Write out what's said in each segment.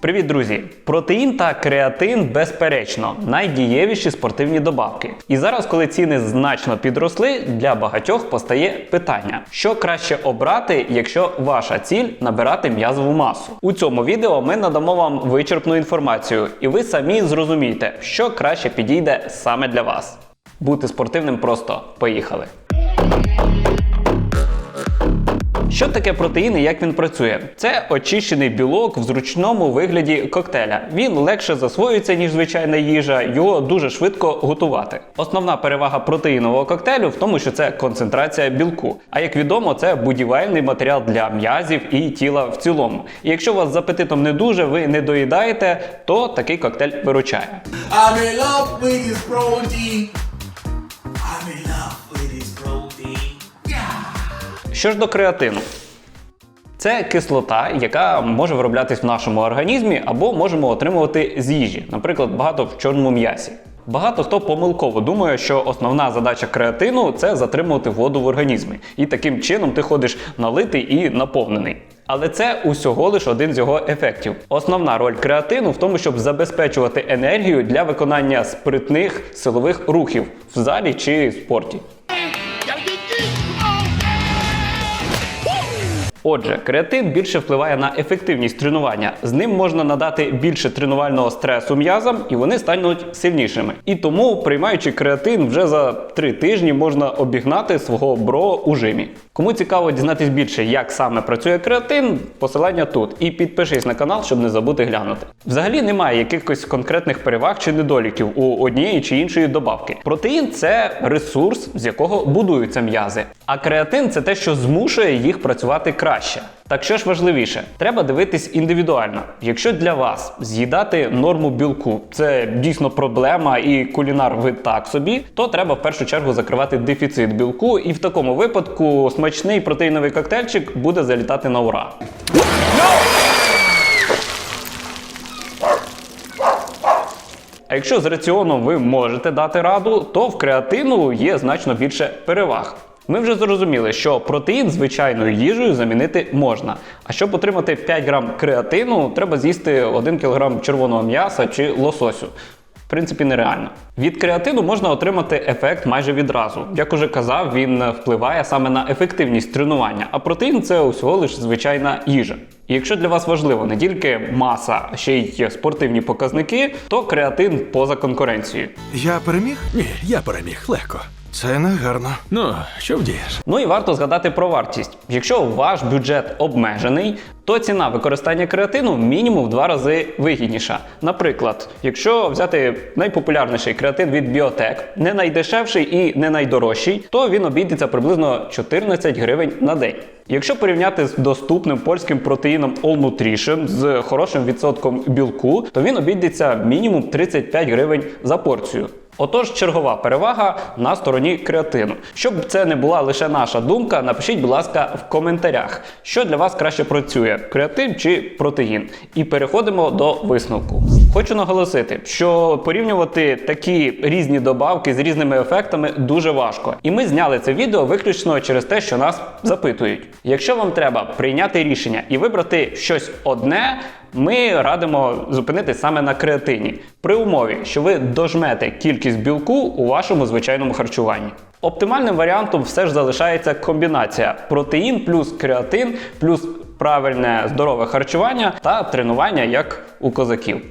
Привіт, друзі! Протеїн та креатин, безперечно, найдієвіші спортивні добавки. І зараз, коли ціни значно підросли, для багатьох постає питання: що краще обрати, якщо ваша ціль набирати м'язову масу. У цьому відео ми надамо вам вичерпну інформацію, і ви самі зрозумієте, що краще підійде саме для вас. Бути спортивним просто поїхали. Що таке протеїн і як він працює? Це очищений білок в зручному вигляді коктейля. Він легше засвоюється, ніж звичайна їжа, його дуже швидко готувати. Основна перевага протеїнового коктейлю в тому, що це концентрація білку. А як відомо, це будівельний матеріал для м'язів і тіла в цілому. І якщо у вас з апетитом не дуже, ви не доїдаєте, то такий коктейль виручає. I'm in love with protein. Що ж до креатину? Це кислота, яка може вироблятись в нашому організмі або можемо отримувати з їжі, наприклад, багато в чорному м'ясі. Багато хто помилково думає, що основна задача креатину це затримувати воду в організмі, і таким чином ти ходиш налитий і наповнений. Але це усього лише один з його ефектів. Основна роль креатину в тому, щоб забезпечувати енергію для виконання спритних силових рухів в залі чи спорті. Отже, креатин більше впливає на ефективність тренування. З ним можна надати більше тренувального стресу м'язам, і вони стануть сильнішими. І тому, приймаючи креатин, вже за три тижні можна обігнати свого бро у жимі. Кому цікаво дізнатись більше, як саме працює креатин, посилання тут. І підпишись на канал, щоб не забути глянути. Взагалі немає якихось конкретних переваг чи недоліків у однієї чи іншої добавки. Протеїн це ресурс, з якого будуються м'язи. А креатин це те, що змушує їх працювати краще. Так що ж важливіше, треба дивитись індивідуально. Якщо для вас з'їдати норму білку це дійсно проблема і кулінар ви так собі, то треба в першу чергу закривати дефіцит білку, і в такому випадку смачний протеїновий коктейльчик буде залітати на ура. А якщо з раціоном ви можете дати раду, то в креатину є значно більше переваг. Ми вже зрозуміли, що протеїн звичайною їжею замінити можна. А щоб отримати 5 грам креатину, треба з'їсти 1 кг червоного м'яса чи лососю. В принципі, нереально. Від креатину можна отримати ефект майже відразу. Як уже казав, він впливає саме на ефективність тренування, а протеїн це усього лише звичайна їжа. І якщо для вас важливо не тільки маса, а ще й спортивні показники, то креатин поза конкуренцією. Я переміг? Ні, я переміг легко. Це не гарно. Ну, що вдієш? Ну і варто згадати про вартість. Якщо ваш бюджет обмежений, то ціна використання креатину мінімум в два рази вигідніша. Наприклад, якщо взяти найпопулярніший креатин від Біотек, не найдешевший і не найдорожчий, то він обійдеться приблизно 14 гривень на день. Якщо порівняти з доступним польським протеїном All Nutrition з хорошим відсотком білку, то він обійдеться мінімум 35 гривень за порцію. Отож, чергова перевага на стороні креатину. Щоб це не була лише наша думка, напишіть, будь ласка, в коментарях, що для вас краще працює: креатин чи протеїн. І переходимо до висновку. Хочу наголосити, що порівнювати такі різні добавки з різними ефектами дуже важко. І ми зняли це відео виключно через те, що нас запитують. Якщо вам треба прийняти рішення і вибрати щось одне. Ми радимо зупинитись саме на креатині при умові, що ви дожмете кількість білку у вашому звичайному харчуванні. Оптимальним варіантом все ж залишається комбінація протеїн плюс креатин плюс правильне здорове харчування та тренування як у козаків.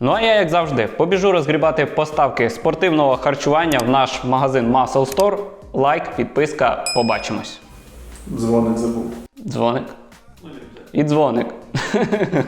Ну а я, як завжди, побіжу розгрібати поставки спортивного харчування в наш магазин Muscle Store. Лайк, підписка, побачимось. Дзвоник забув. Дзвоник. І дзвоник.